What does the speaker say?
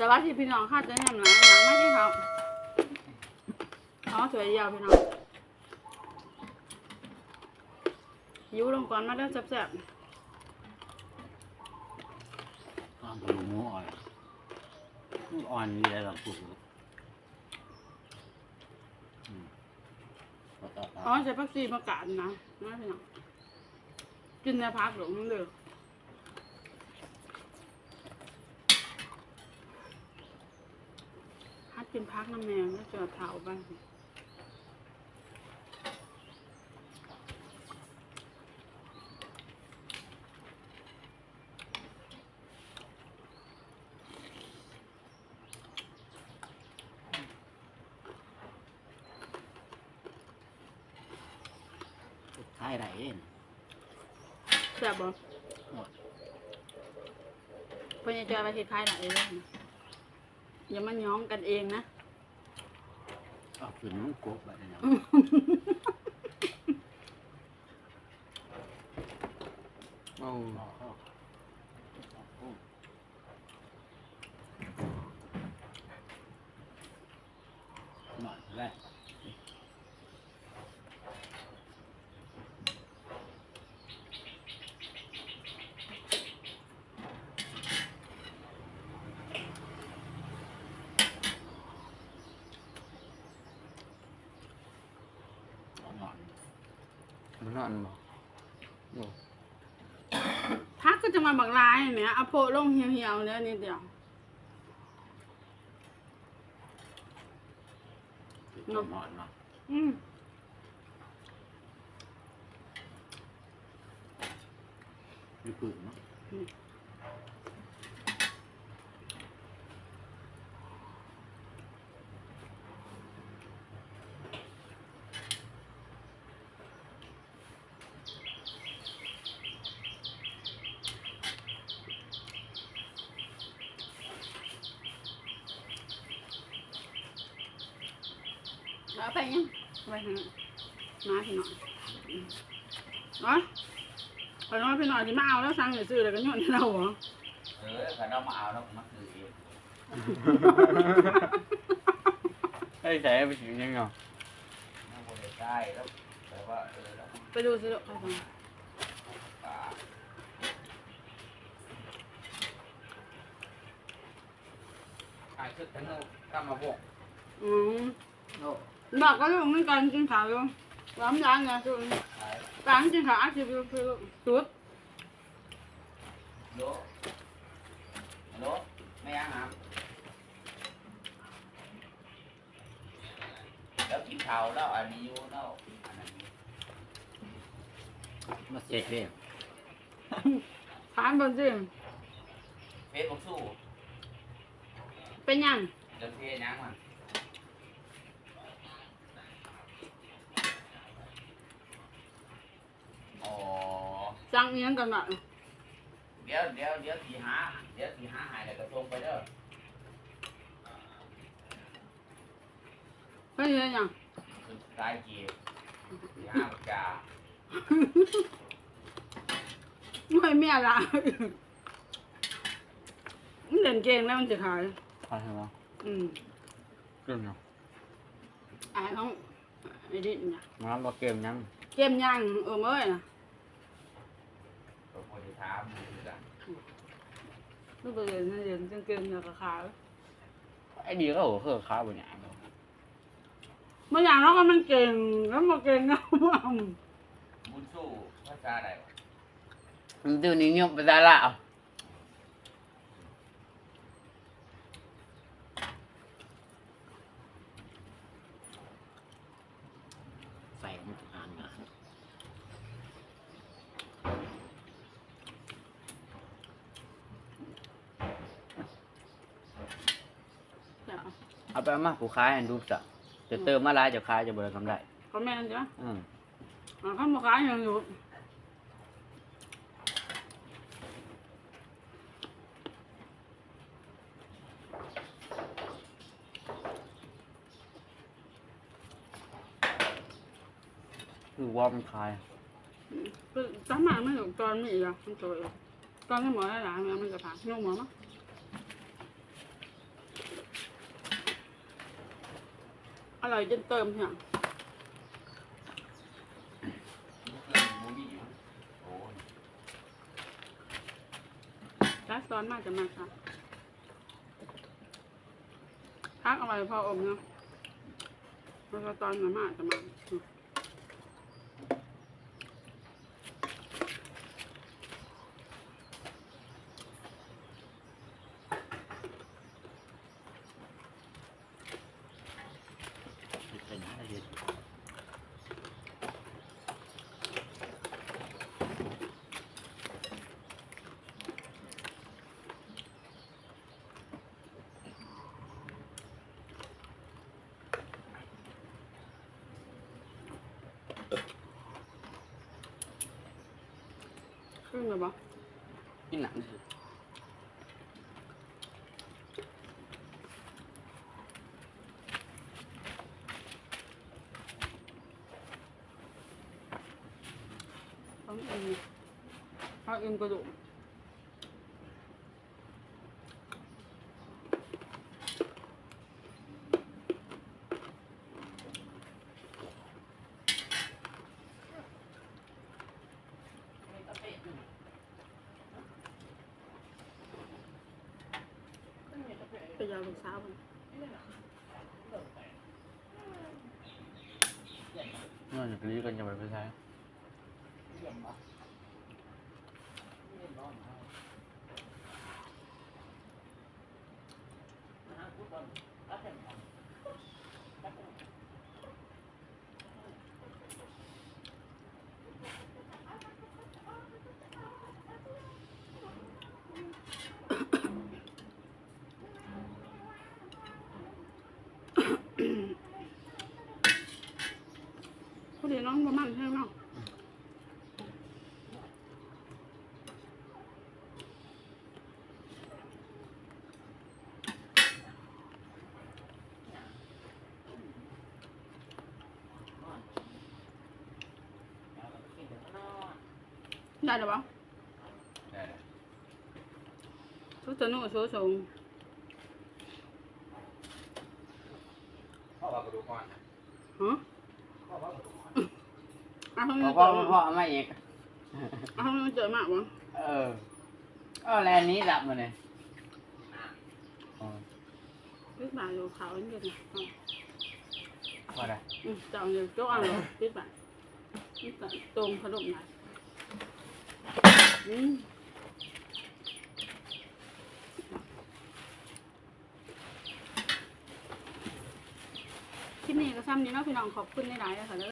แต่ว่าที่พี่น้องข้าจะยำหลังหลังไม่ใช่เขาเขาสวยยาวพี่น้องยูลงก่อนมาเด้อแซ่บอ่อนกับหมูอ่อนอ่อนนี่แหละเราปลูกอืมแล้วก็ๆอ๋อใช้ผักชีมากาดนะนะพี่น้องกินในพักหลงเด้อฮัด กินพักน้ำแมงแล้วจะเผาบ้างขายได้เองแซ่บบ่หมดเพื่อนจะเอาไปเฮ็ดคล้ายหน่อยเลยนะ อย่ามาย้อมกันเองนะ เอาขึ้นมันกบแบบนี้นะเอาเอาเอาเอาหน่อยได้หน่อย มั นนอนบ่โอ้พักก็จะมาบักลายเนี่ยเอาโพะลงเหี่ยวๆเนี่ยนิดเดียวหน่อยหน่อยเนาะอืมอยู่ปืนเนาะ เอาไปยังเอาไปทางนั้นมาพี่หน่อยอืมเนาะไปน้อยพี่หน่อยที่มาเอาแล้วสั่งซื้อแล้วก็โยนให้เราเหรอเออถ้าเรามาเอาเราก็มาซื้อเองไอ้ใส่ไปถึงยังเนาะไม่บริได้แล้วแต่ว่าเออเราไปดูสิลูกไปฟังปลาขายชุดทั้งนู้นกำมาบกอืม โน่บอกก็ลูกไม่กันกินข้าวอยู่ร้านร้านไงทุกขายร้านกินข้าวอาชีพอยู่คือสุด โลโลไม่ยังครับแล้วกินข้าวแล้ วอันนี้อยู่แล้วอันนั้นอยู่มาเสร็จเลยทานบนสิเฟซบุ๊กสู้เป็นยังเดินเฟซยังมันอ๋อ สั่งเงี้ยงกันหน่อยเดี๋ยวเดี๋ยวเดี๋ยวสีหา เดี๋ยวสีหาหายแล้วก็ส่งไปเด้อเฮ้ยยังสุดท้ายกีสีหาปากกาไม่เมียละมันเล่นเก่งแล้วมันจะขายพาใช่ปะอืมเกมเนาะอายของไอ้ดิเนี่ยมาบ่เกมยังเกมย่างเออเมื่อยนะก็ควรจะ ถามมือกันลูกไปเรียนเรียนเก่งๆเนี่ยก็ขายไอ้ดีก็โหเคยค้าบ่หยังเนาะเมื่ออย่างเราก็มันเก่งแล้วมาเก่งก็ว่าบุญสู้ภาษาใดวะมันตัวนี้ยกไปได้ละเอาใส่มันอ่านนะ เอาไปเอามาผู้ขายให้ดูซะจะเติมมาหลายจะขายจะบ่ได้กำไรก็แม่นจ้ะอืมอ่าเขามาขายอย่างอยู่คือว่ามันขายคือสามารถไม่ถูกตอนไม่อีกอะมันตัวเองตอนที่หมอได้หลานมันมันจะผ่านนุ่มหมอมั้ง อร่อยจนเติมเหมูนี่อยู่โอ้ยร้านซ้อนมากจะมากค่ะพักอร่อยพออมเนาะแล้วก็ตอนมามาจะมาอืม เป็นหาอะไรเห็ด ครึ่งเลยปะกินหนั งต้องเอ็มต้องเอ็มกระดูก ไปยาวลูกสาวมัน นอกจากนี้ก็จะไปไปใช้ผู้เดียวน้องประมาณใช่ไหมงได้หรือเปล่าได้เลยชุดจะนุ่งชุดสูงพ่อว่ากระดูกอ่อนนะ ฮะ พ่อว่ากระดูกอ่อน เอาให้พมัอนเจพ่ออพ่อเอามาอีก เอาให้มันเจอมากวะเออเออแลนนี้ดับมาเลยอ๋อพิษบ่ายอยู่เขาอันเดียวนะพอได้อืมจะเอาเงินโจ้เอาเลยพิษบ่ายพิษบ่ายตรงขนมไหนอืมคลิปนี้ก็ซ้ำนี้เนาะพี่น้องขอบคุณในหลายๆเลยค่ะเด้อ